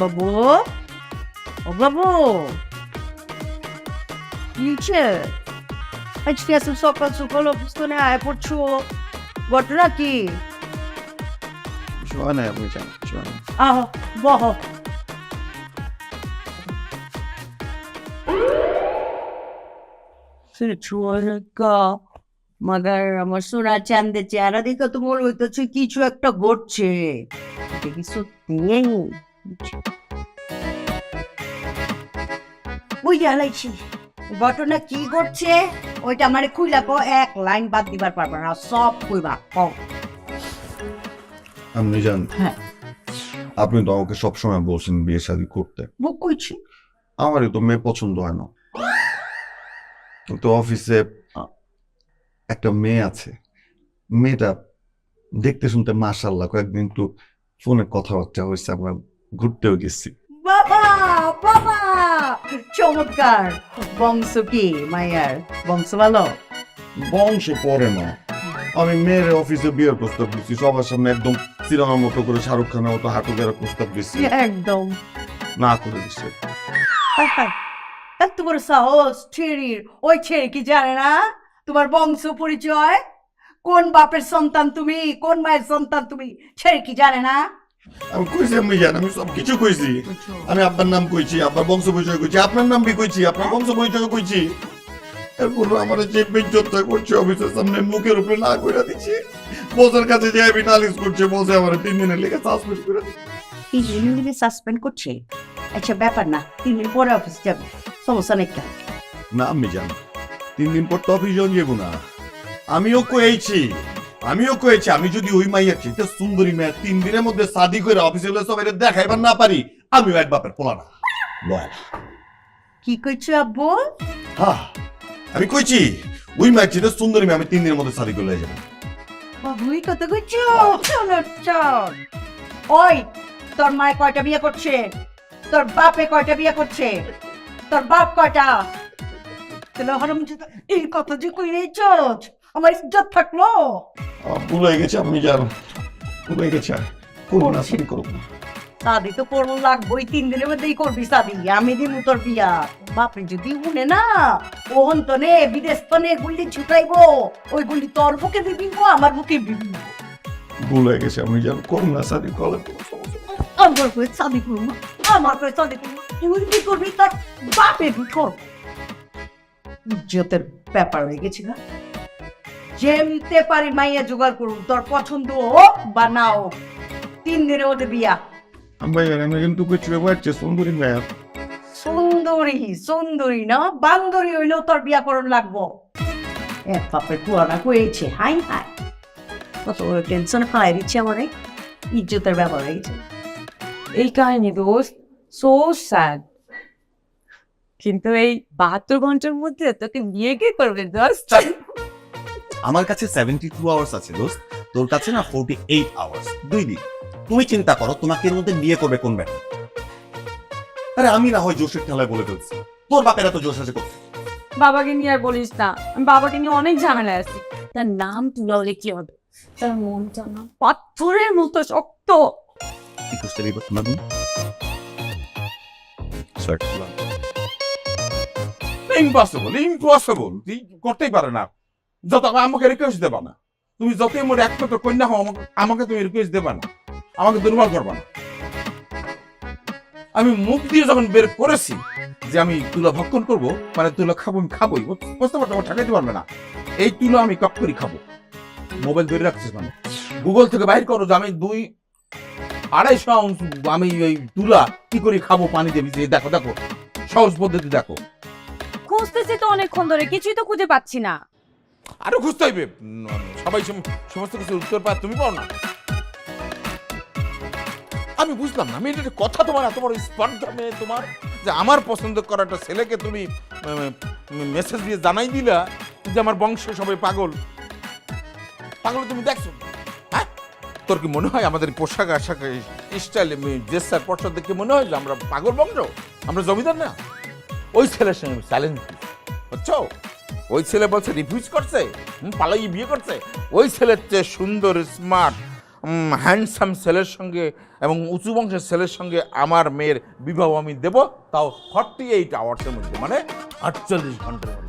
বাবু ও বাবু নিচে আজকে এত সকাল সকাল অফিস করে আয় পড়ছো ঘটনা কি কিছু আপনি জান কিছু আহ বহ মাগার আমার সোনা চান্দে চেহারা দেখে তো মনে হইতেছে কিছু একটা ঘটছে এটা কি সত্যি ওই জ্বালাইছি ঘটনা কি ঘটছে? ওইটা আমার খুইলা কো এক লাইন বাদ দিবার পারবা না সব কইবা কও। আপনি জান। হ্যাঁ। আপনি তো আমাকে সবসময় বলছেন বিয়ে শাদী করতে। বুক কইছি। আমারই তো মেয়ে পছন্দ হয় না। কিন্তু অফিসে একটা মেয়ে আছে। মেয়েটা দেখতে শুনতে মাশাল্লাহ কয়েকদিন একটু ফোনে কথাবার্তা হয়েছে আমরা ঘুরতেও গেছি বাবা বাবা! চমৎকার! বংশ কি মায়ার বংশ ভালো? বংশ পড়ে না। আমি মেয়ের অফিসে বিয়ের প্রস্তাব দিচ্ছি সবার সামনে একদম সিনেমার মতো করে শাহরুখ খানের মতো হাঁটু প্রস্তাব দিচ্ছি। একদম। না করে দিচ্ছে। এত বড় সাহস ছেড়ির। ওই ছেড়ে কি জানে না? তোমার বংশ পরিচয়? কোন বাপের সন্তান তুমি? কোন মায়ের সন্তান তুমি? ছেড়ে কি জানে না? আমি কইছি আমি জানি আমি সব কিছু কইছি। আমি আপনার নাম কইছি আপনার বংশ পরিচয় কইছি। আপনার নাম বি কইছি? আপনার বংশ পরিচয় কইছি? এরপর আমার যে বেজ্জতটা করছে অফিসের সামনে মুখের উপরে না কইরা দিচ্ছি বসের কাছে যে আমি নালিশ করছে বসে আমার তিন দিনের লেগে সাসপেন্ড করে দিচ্ছে এই জন্য সাসপেন্ড করছে? আচ্ছা ব্যাপার না তিন দিন পরে অফিস যাবে। সমস্যা নেই না আমি জানি। তিন দিন পর তো অফিস যাব না। আমিও কয়েছি আমিও কয়েছি আমি যদি ওই মাইয়ার চেয়ে সুন্দরী মেয়ে তিন দিনের মধ্যে শাদি করে অফিসে গেলে সবাই দেখাইবার না পারি আমিও এক বাপের পোলা না। কি করছ আব্বু? হ্যাঁ আমি কইছি ওই মাইয়ার চেয়ে সুন্দরী মেয়ে আমি তিন দিনের মধ্যে শাদি করে যাব বাবুই কত চলো চল। ওই তোর মায় কয়টা বিয়ে করছে? তোর বাপে কয়টা বিয়ে করছে? তোর বাপ কয়টা? তাহলে হরম এই কথা যে কই আমার ইজ্জত থাকল। আমার গেছে আমি জানো ভুল গেছে করব না করব না। তো করব লাগবোই তিন দিনের মধ্যেই করবি শাদি আমি দিব তোর বিয়া। বাপে যদি উনে না ওহন তো নে বিদেশ তো নে গুলি ছুটাইবো ওই গুলি তোর বুকে দিবি আমার বুকে দিবি ভুল গেছে আমি জানো করব না সমস্যা নেই। আমার করে করব আমার করে করব তুই কি করবি তার বাপে কর ইজ্জতের ব্যাপার হয়ে গেছে না যেমতে পারি মাইয়া জোগাড় করুন তোর পছন্দ হোক বা না হোক তিন দিনের মধ্যে বিয়া। আমি আমি কিন্তু কিছু সুন্দরী মেয়ে সুন্দরী সুন্দরী না বান্দরী হইলেও তোর বিয়া করণ লাগবো। এক বাপের পুরানা কয়েছে হাই হাই। কত টেনশন খাই দিচ্ছে আমারে ইজ্জতের ব্যাপার হয়ে গেছে। এই কাহিনী দোস্ত সো স্যাড কিন্তু এই বাহাত্তর ঘণ্টার মধ্যে তোকে নিয়ে কে করবে দোস্ত? আমার কাছে সেভেন্টি টু আওয়ার্স আছে দোস্ত। তোর কাছে না ফোরটি এইট আওয়ার্স দুই দিন। তুমি চিন্তা করো তোমাকে এর মধ্যে বিয়ে করবে কোন ব্যাপার? আরে আমি না হয় জোশের ঠেলায় বলে ফেলছি। তোর বাপেরা তো জোশ আছে বাবাকে নিয়ে আর বলিস না। আমি বাবাকে নিয়ে অনেক ঝামেলায় আছি। তার নাম তুলা হলে কি হবে? তার মনটা না পাথরের মতো শক্ত। কি খুঁজতে দিবে তোমার ইম্পসিবল ইম্পসিবল তুই করতেই পারে না। যত আমাকে রিকোয়েস্ট দেবা না। তুমি যতই মোর একমাত্র কন্যা হও, আমাকে তুমি রিকোয়েস্ট দেবা না। আমাকে দুর্বল করবা না। আমি মুখ দিয়ে যখন বের করেছি যে আমি তুলা ভক্ষণ করব মানে তুলা খাব, আমি খাবোই। বুঝতে পারতো ঠেকাইতে পারবে না। এই তুলা আমি কপ করি খাব। মোবাইল ধরে রাখছিস মানে। গুগল থেকে বাইর করো যে আমি দুই, আড়াইশো আমি ওই তুলা কি করে খাব পানি দেবি যে দেখো দেখো। সহজ পদ্ধতি দেখো। খুঁজতেছি তো অনেকক্ষণ ধরে, কিছুই তো খুঁজে পাচ্ছি না। আরও খুঁজতে হইবে সবাই সমস্ত কিছু উত্তর পায়, তুমি পাও না। আমি বুঝলাম না আমি কথা তোমার, এত বড় স্পর্ধা মেয়ে তোমার, যে আমার পছন্দ করা একটা ছেলেকে তুমি মেসেজ দিয়ে জানাই দিলা যে আমার বংশ সবাই পাগল। পাগল তুমি দেখছ? হ্যাঁ? তোর কি মনে হয় আমাদের পোশাক আশাক স্টাইল ড্রেস পোশাক দেখে মনে হয় যে আমরা পাগল বংশ? আমরা জমিদার না? ওই ছেলের সঙ্গে চ্যালেঞ্জ বুঝছ? ওই ছেলে বলছে রিফিউজ করছে? পালাই বিয়ে করছে? ওই ছেলের চেয়ে সুন্দর স্মার্ট হ্যান্ডসাম ছেলের সঙ্গে এবং উঁচু বংশের ছেলের সঙ্গে আমার মেয়ের বিবাহ আমি দেব। তাও ফর্টি এইট আওয়ার্সের মধ্যে মানে আটচল্লিশ ঘণ্টার মধ্যে।